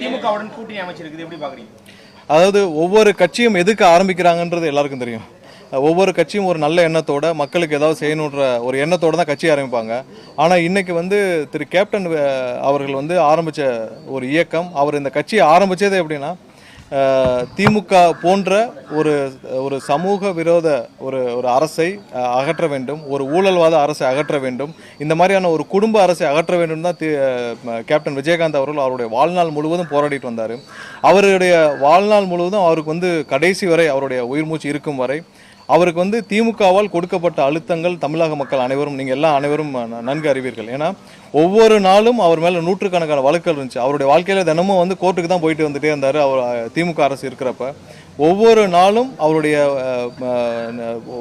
திமுகவுடன் கூட்டணி அமைச்சிருக்குது? எப்படி பாக்குறீங்க அதாவது ஒவ்வொரு கட்சியும் எதுக்கு ஆரம்பிக்கிறாங்கன்றது எல்லாருக்கும் தெரியும். ஒவ்வொரு கட்சியும் ஒரு நல்ல எண்ணத்தோட மக்களுக்கு ஏதாவது செய்யணுன்ற ஒரு எண்ணத்தோட தான் கட்சி ஆரம்பிப்பாங்க. ஆனால் இன்னைக்கு வந்து திரு கேப்டன் அவர்கள் வந்து ஆரம்பித்த ஒரு இயக்கம் அவர் இந்த கட்சியை ஆரம்பித்தது எப்படின்னா திமுக போன்ற ஒரு ஒரு சமூக விரோத ஒரு ஒரு அரசை அகற்ற வேண்டும். ஒரு ஊழல்வாத அரசை அகற்ற வேண்டும். இந்த மாதிரியான ஒரு குடும்ப அரசை அகற்ற வேண்டும் தான் தி- கேப்டன் விஜயகாந்த் அவர்கள் அவருடைய வாழ்நாள் முழுவதும் போராடிட்டு வந்தார். அவருடைய வாழ்நாள் முழுவதும் அவருக்கு வந்து கடைசி வரை அவருடைய உயிர் மூச்சு இருக்கும் வரை அவருக்கு வந்து திமுகவால் கொடுக்கப்பட்ட அழுத்தங்கள் தமிழக மக்கள் அனைவரும் நீங்கள் எல்லாம் அனைவரும் நன்கு அறிவீர்கள். ஏன்னா ஒவ்வொரு நாளும் அவர் மேலே நூற்றுக்கணக்கான வழக்குகள் இருந்துச்சு. அவருடைய வாழ்க்கையில் தினமும் வந்து கோர்ட்டுக்கு தான் போயிட்டு வந்துட்டே இருந்தார் அவர் திமுக அரசு இருக்கிறப்ப. ஒவ்வொரு நாளும் அவருடைய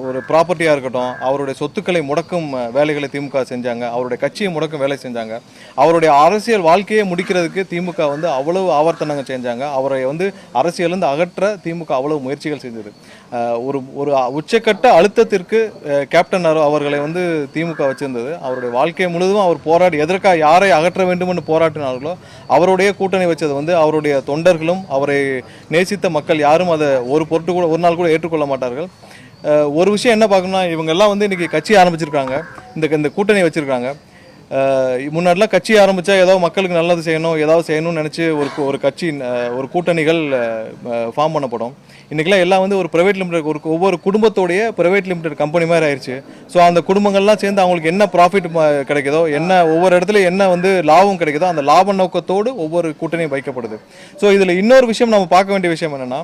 ஒரு ப்ராப்பர்ட்டியாக இருக்கட்டும் அவருடைய சொத்துக்களை முடக்கும் வேலைகளை திமுக செஞ்சாங்க அவருடைய கட்சியை முடக்கும் வேலை செஞ்சாங்க. அவருடைய அரசியல் வாழ்க்கையை முடிக்கிறதுக்கு திமுக வந்து அவ்வளவு ஆவர்த்தனங்கள் செஞ்சாங்க. அவரை வந்து அரசியலேருந்து அகற்ற திமுக அவ்வளவு முயற்சிகள் செஞ்சது. ஒரு ஒரு உச்சக்கட்ட அழுத்தத்திற்கு கேப்டன் அரு- அவர்களை வந்து திமுக வச்சிருந்தது. அவருடைய வாழ்க்கை முழுவதும் அவர் போராடி எதற்காக யாரை அகற்ற வேண்டும் என்று போராட்டினார்களோ அவருடைய கூட்டணி வச்சது வந்து அவருடைய தொண்டர்களும் அவரை நேசித்த மக்கள் யாரும் அதை ஒரு பொருட்டு கூட ஒரு நாள் கூட ஏற்றுக்கொள்ள மாட்டார்கள். ஒரு விஷயம் என்ன பார்க்கணும்னா இவங்கெல்லாம் வந்து இன்றைக்கி கட்சி ஆரம்பிச்சிருக்காங்க. இந்த இந்த கூட்டணி வச்சுருக்காங்க. முன்னாடிலாம் கட்சி ஆரம்பித்தா ஏதோ மக்களுக்கு நல்லது செய்யணும் ஏதாவது செய்யணும்னு நினச்சி ஒரு ஒரு கட்சி ஒரு கூட்டணிகள் ஃபார்ம் பண்ணப்படும். இன்றைக்கெல்லாம் எல்லாம் வந்து ஒரு ப்ரைவேட் லிமிடெட் ஒரு ஒவ்வொரு குடும்பத்தோடைய ப்ரைவேட் லிமிடெட் கம்பெனி மாதிரி ஆயிடுச்சு ஸோ அந்த குடும்பங்கள்லாம் சேர்ந்து அவங்களுக்கு என்ன ப்ராஃபிட் கிடைக்குதோ என்ன ஒவ்வொரு இடத்துல என்ன வந்து லாபம் கிடைக்குதோ அந்த லாப நோக்கத்தோடு ஒவ்வொரு கூட்டணியும் வைக்கப்படுது. ஸோ இதில் இன்னொரு விஷயம் நம்ம பார்க்க வேண்டிய விஷயம் என்னென்னா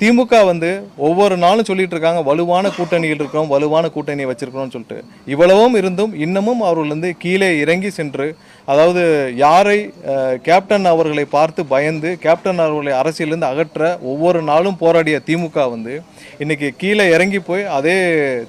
திமுக வந்து ஒவ்வொரு நாளும் சொல்லிட்டு இருக்காங்க வலுவான கூட்டணியில் இருக்கிறோம் வலுவான கூட்டணியை வச்சிருக்கிறோம்னு சொல்லிட்டு. இவ்வளவும் இருந்தும் இன்னமும் அவர்களிருந்து கீழே இறங்கி சென்று அதாவது யாரை கேப்டன் அவர்களை பார்த்து பயந்து கேப்டன் அவர்களை அரசியலிருந்து அகற்ற ஒவ்வொரு நாளும் போராடிய திமுக வந்து இன்னைக்கு கீழே இறங்கி போய் அதே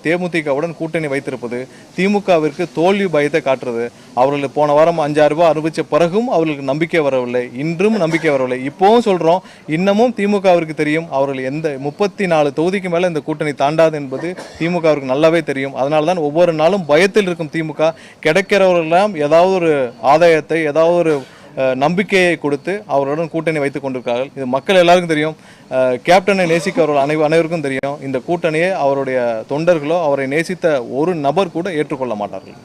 தேமுதிகவுடன் கூட்டணி வைத்திருப்பது திமுகவிற்கு தோல்வி பயத்தை காட்டுறது. அவர்கள் போன வாரம் அஞ்சாயிரம் ரூபாய் அனுபவிச்ச பிறகும் அவர்களுக்கு நம்பிக்கை வரவில்லை. இன்றும் நம்பிக்கை வரவில்லை. இப்போவும் சொல்கிறோம் இன்னமும் திமுகவிற்கு தெரியும் அவர்கள் எந்த முப்பத்தி நாலு தொகுதிக்கு மேல இந்த கூட்டணி தாண்டாது என்பது திமுகவிற்கு நல்லாவே தெரியும். அதனால தான் ஒவ்வொரு நாளும் பயத்தில் இருக்கும் திமுக. கிடைக்கிறவர்களெல்லாம் ஏதாவது ஒரு ஆதாயத்தை ஏதாவது ஒரு நம்பிக்கையை கொடுத்து அவருடன் கூட்டணி வைத்துக் கொண்டிருக்கிறார்கள். இது மக்கள் எல்லாருக்கும் தெரியும். கேப்டனை நேசிக்கிறவர்கள் அனை அனைவருக்கும் தெரியும். இந்த கூட்டணியை அவருடைய தொண்டர்களோ அவரை நேசித்த ஒரு நபர் கூட ஏற்றுக்கொள்ள மாட்டார்கள்.